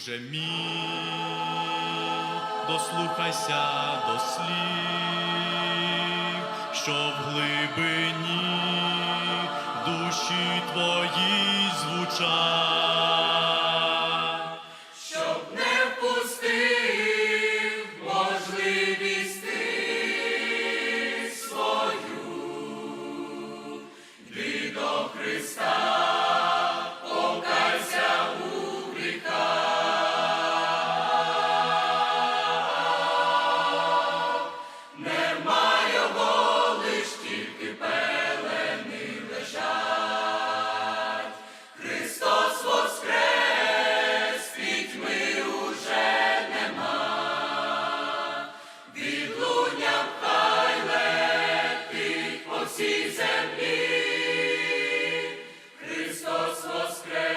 друже мій, дослухайся до слів, що в глибині душі твої звучать. щоб не впустив можливість ти свою, Христа. Христос воскрес!